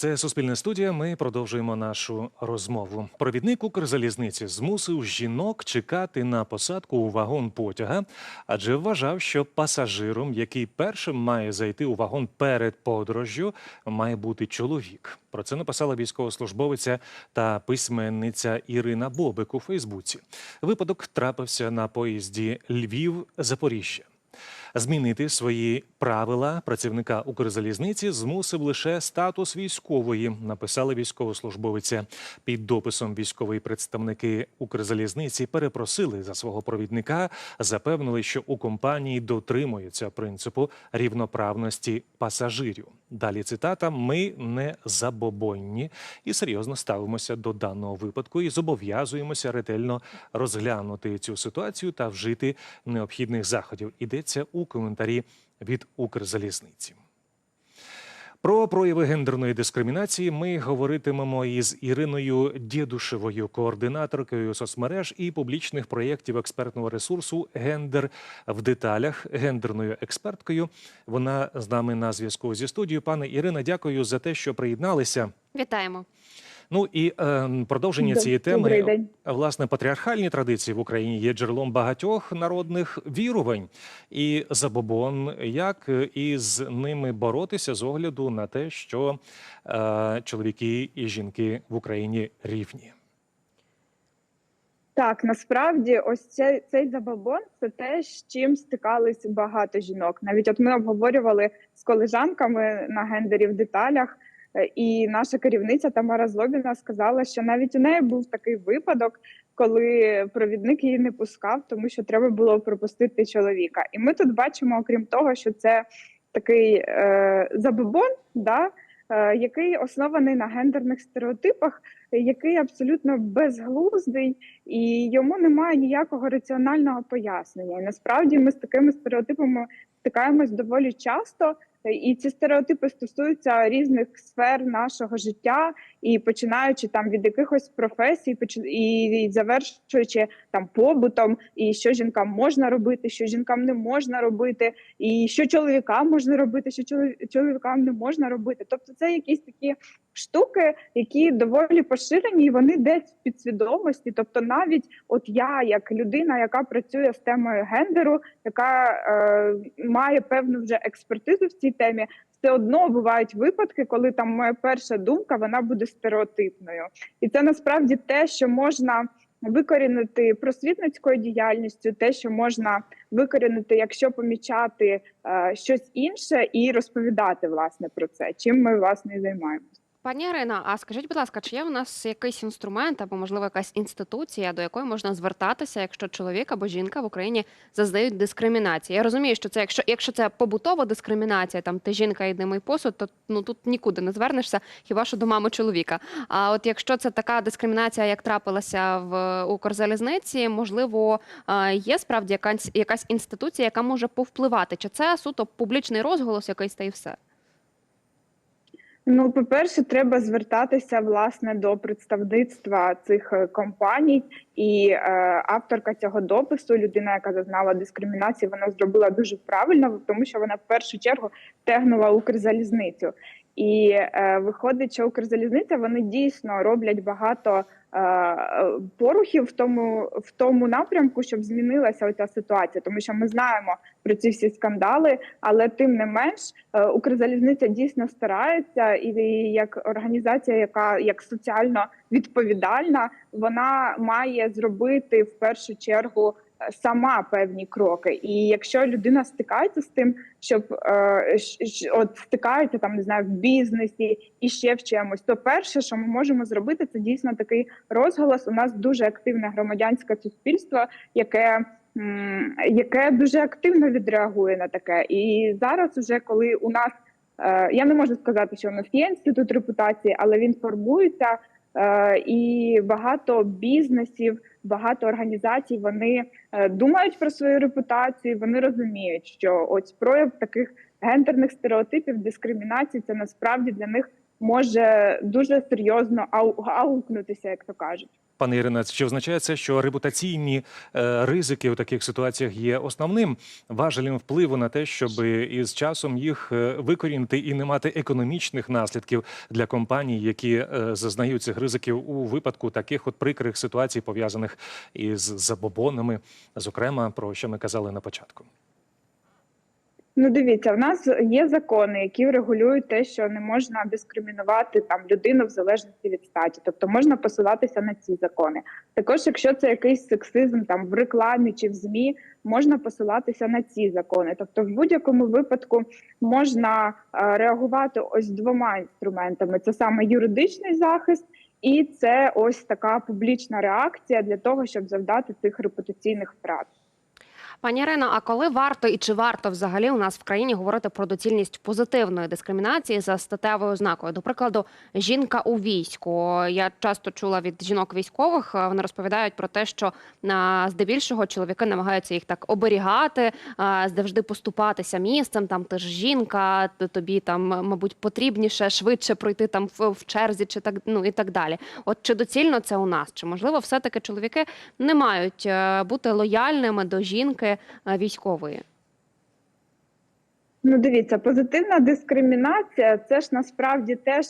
Це Суспільна студія. Ми продовжуємо нашу розмову. Провідник Укрзалізниці змусив жінок чекати на посадку у вагон потяга, адже вважав, що пасажиром, який першим має зайти у вагон перед подорожжю, має бути чоловік. Про це написала військовослужбовиця та письменниця Ірина Бобик у Фейсбуці. Випадок трапився на поїзді Львів-Запоріжжя. Змінити свої правила працівника Укрзалізниці змусив лише статус військової, написали військовослужбовиця. Під дописом військові представники Укрзалізниці перепросили за свого провідника, запевнили, що у компанії дотримуються принципу рівноправності пасажирів. Далі цитата: ми не забобонні і серйозно ставимося до даного випадку і зобов'язуємося ретельно розглянути цю ситуацію та вжити необхідних заходів. Йдеться у коментарі від Укрзалізниці. Про прояви гендерної дискримінації ми говоритимемо із Іриною Дєдушевою, координаторкою соцмереж і публічних проєктів експертного ресурсу Гендер в деталях, гендерною експерткою. Вона з нами на зв'язку зі студією. Пане Ірина, дякую за те, що приєдналися. Вітаємо. Ну і е, продовження цієї теми власне патріархальні традиції в Україні є джерелом багатьох народних вірувань і забобон, як із ними боротися з огляду на те, що е, чоловіки і жінки в Україні рівні. Так, насправді, ось цей, цей забабон це те, з чим стикались багато жінок. Навіть от ми обговорювали з колежанками на гендері в деталях, е, і наша керівниця Тамара Злобіна сказала, що навіть у неї був такий випадок, коли провідник її не пускав, тому що треба було пропустити чоловіка. І ми тут бачимо, окрім того, що це такий е, забабон, да, е, який оснований на гендерних стереотипах, який абсолютно безглуздий і йому немає ніякого раціонального пояснення. І насправді ми з такими стереотипами стикаємось доволі часто. І ці стереотипи стосуються різних сфер нашого життя, і починаючи там від якихось професій, і завершуючи там побутом, і що жінкам можна робити, що жінкам не можна робити, і що чоловікам можна робити, що чоловікам не можна робити. Тобто, це якісь такі штуки, які доволі поширені, і вони десь в підсвідомості. Тобто, навіть от я, як людина, яка працює з темою гендеру, яка е, має певну вже експертизу в цій темі, все одно бувають випадки, коли там моя перша думка вона буде стереотипною, і це насправді те, що можна. Викорінити просвітницькою діяльністю, те, що можна викорінити, якщо помічати е, щось інше, і розповідати власне про це, чим ми власне і займаємося. Пані Ірина, а скажіть, будь ласка, чи є у нас якийсь інструмент або, можливо, якась інституція, до якої можна звертатися, якщо чоловік або жінка в Україні зазнають дискримінації? Я розумію, що це якщо, якщо це побутова дискримінація, там ти жінка і мий посуд, то ну тут нікуди не звернешся, хіба що до мами чоловіка. А от якщо це така дискримінація, як трапилася в Укрзалізниці, можливо, є справді якась якась інституція, яка може повпливати? Чи це суто публічний розголос якийсь та й все? Ну, по-перше, треба звертатися власне до представництва цих е, компаній, і е, авторка цього допису, людина, яка зазнала дискримінації, вона зробила дуже правильно, тому що вона в першу чергу тегнула Укрзалізницю. І е, виходить, що Укрзалізниця вони дійсно роблять багато е, порухів в тому в тому напрямку, щоб змінилася оця ситуація, тому що ми знаємо про ці всі скандали, але тим не менш е, Укрзалізниця дійсно старається, і як організація, яка як соціально відповідальна, вона має зробити в першу чергу сама певні кроки. І якщо людина стикається з тим, щоб е, от стикається там, не знаю, в бізнесі і ще в чимось, то перше, що ми можемо зробити, це дійсно такий розголос. У нас дуже активне громадянське суспільство, яке яке дуже активно відреагує на таке. І зараз, уже коли у нас е, я не можу сказати, що у нас є інститут репутації, але він формується. Е, І багато бізнесів, багато організацій вони е, думають про свою репутацію. Вони розуміють, що ось прояв таких гендерних стереотипів, дискримінації це насправді для них може дуже серйозно ау- аукнутися, як то кажуть. Пане Ірина, чи означає це, що репутаційні е, ризики у таких ситуаціях є основним важелем впливу на те, щоб із часом їх е, викорінити і не мати економічних наслідків для компаній, які е, зазнають цих ризиків у випадку таких от прикрих ситуацій, пов'язаних із забобонами, зокрема про що ми казали на початку? Ну, дивіться, в нас є закони, які регулюють те, що не можна дискримінувати там людину в залежності від статі, тобто можна посилатися на ці закони. Також, якщо це якийсь сексизм там в рекламі чи в змі, можна посилатися на ці закони. Тобто, в будь-якому випадку можна е, реагувати ось двома інструментами: це саме юридичний захист. І це ось така публічна реакція для того, щоб завдати цих репутаційних втрат. Пані Ірино, а коли варто і чи варто взагалі у нас в країні говорити про доцільність позитивної дискримінації за статевою ознакою? До прикладу, жінка у війську. Я часто чула від жінок військових. е, Вони розповідають про те, що здебільшого чоловіки намагаються їх так оберігати, завжди поступатися місцем. Там ти ж жінка, тобі там, мабуть, потрібніше швидше пройти там в, в черзі, чи так ну і так далі. От чи доцільно це у нас? Чи можливо, все таки чоловіки не мають е, бути лояльними до жінки е, військової? Ну, дивіться, позитивна дискримінація це ж насправді теж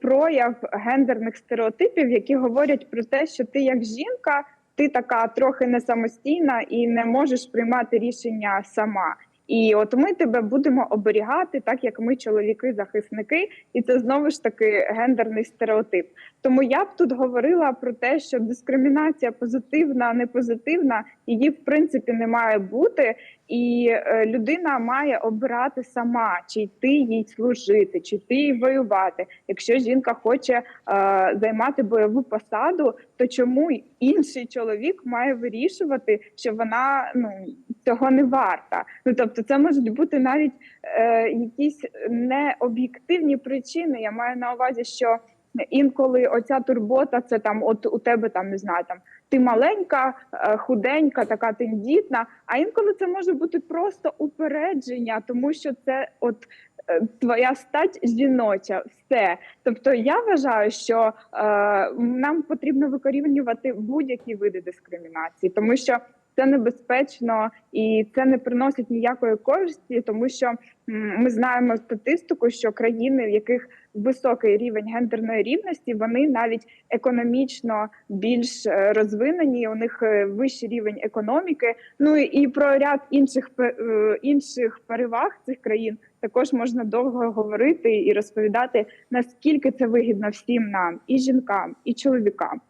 прояв гендерних стереотипів, які говорять про те, що ти як жінка, ти така трохи не самостійна і не можеш приймати рішення сама. І от ми тебе будемо оберігати, так як ми чоловіки-захисники, і це знову ж таки гендерний стереотип. Тому я б тут говорила про те, що дискримінація позитивна, не позитивна, її в принципі не має бути. І е, людина має обирати сама, чи йти їй служити, чи йти їй воювати. Якщо жінка хоче е, займати бойову посаду, то чому інший чоловік має вирішувати, що вона ну цього не варта? Ну тобто, це можуть бути навіть е, якісь необ'єктивні причини. Я маю на увазі, що інколи оця турбота, це там, от у тебе там не знаю, там ти маленька, е, худенька, така тендітна. А інколи це може бути просто упередження, тому що це от е, твоя стать жіноча, все. Тобто я вважаю, що е, нам потрібно викорінювати будь-які види дискримінації, тому що це небезпечно і це не приносить ніякої користі, тому що ми знаємо статистику, що країни, в яких високий рівень гендерної рівності, вони навіть економічно більш е, розвинені. У них е, вищий рівень економіки. Ну і- про ряд інших е, інших переваг цих країн також можна довго говорити і розповідати наскільки це вигідно всім нам, і жінкам, і чоловікам.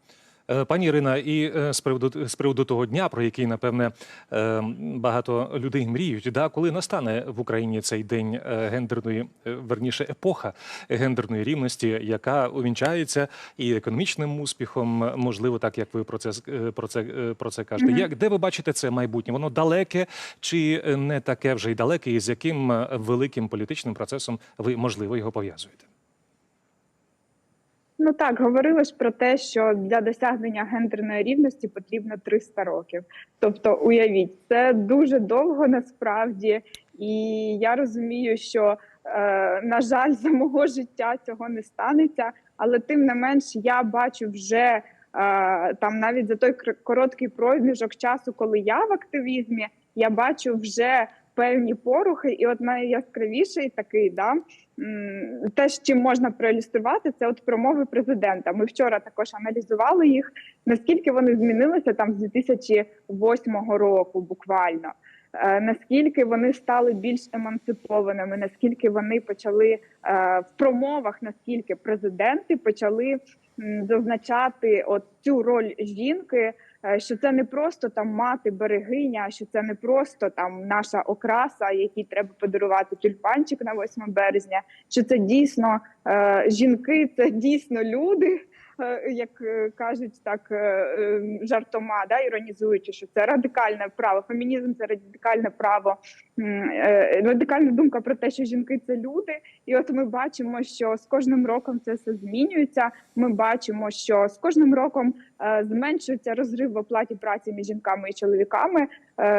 Е, Пані Ірина, і е, з приводу з приводу того дня, про який напевне е, багато людей мріють, да, коли настане в Україні цей день гендерної, верніше епоха гендерної рівності, яка увінчається і економічним успіхом, можливо, так як ви про це про це про це кажете. Мгм. Як де ви бачите це майбутнє? Воно далеке чи не таке вже й далеке, і з яким великим політичним процесом ви можливо його пов'язуєте? Ну так говорили ж про те, що для досягнення гендерної рівності потрібно 300 років. Тобто, уявіть, це дуже довго насправді, і я розумію, що е, на жаль, за мого життя цього не станеться. Але тим не менш, я бачу вже е, там навіть за той короткий проміжок часу, коли я в активізмі, я бачу вже певні порухи, і от найяскравіший такий да. Те, з чим можна проілюструвати, це от промови президента. Ми вчора також аналізували їх, наскільки вони змінилися там з 2008 року, буквально. Е, Наскільки вони стали більш емансипованими, наскільки вони почали е, в промовах, наскільки президенти почали зазначати от цю роль жінки, що це не просто там мати берегиня, що це не просто там наша окраса, якій треба подарувати тюльпанчик на 8 березня, що це дійсно е, жінки, це дійсно люди. Е, Як е, кажуть так е, жартома, да іронізуючи, що це радикальне право. Фемінізм це радикальне право, радикальна думка про те, що жінки це люди. І от ми бачимо, що з кожним роком це все змінюється. Ми бачимо, що з кожним роком зменшується розрив в оплаті праці між жінками і чоловіками.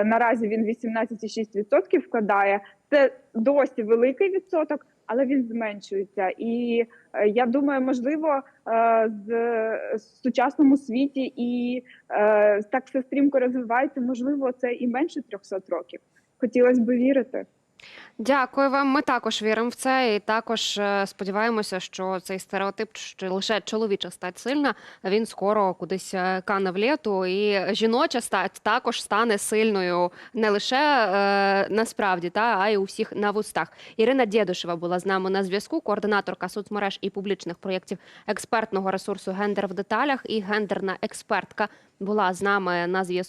Наразі він 18,6% вкладає. Це досі великий відсоток, але він зменшується. І е, я думаю, можливо, е, з сучасному світі і е, так все стрімко розвивається. Можливо, це і менше 300 років. Хотілося б вірити. Дякую вам. Ми також віримо в це, і також е, сподіваємося, що цей стереотип, що лише чоловіча стать сильна, він скоро кудись е, кане в літу, і жіноча стать також стане сильною не лише е, насправді, та а й у всіх на вустах. Ірина Дєдушева була з нами на зв'язку, координаторка соцмереж і публічних проєктів експертного ресурсу Гендер в деталях і гендерна експертка була з нами на зв'язку.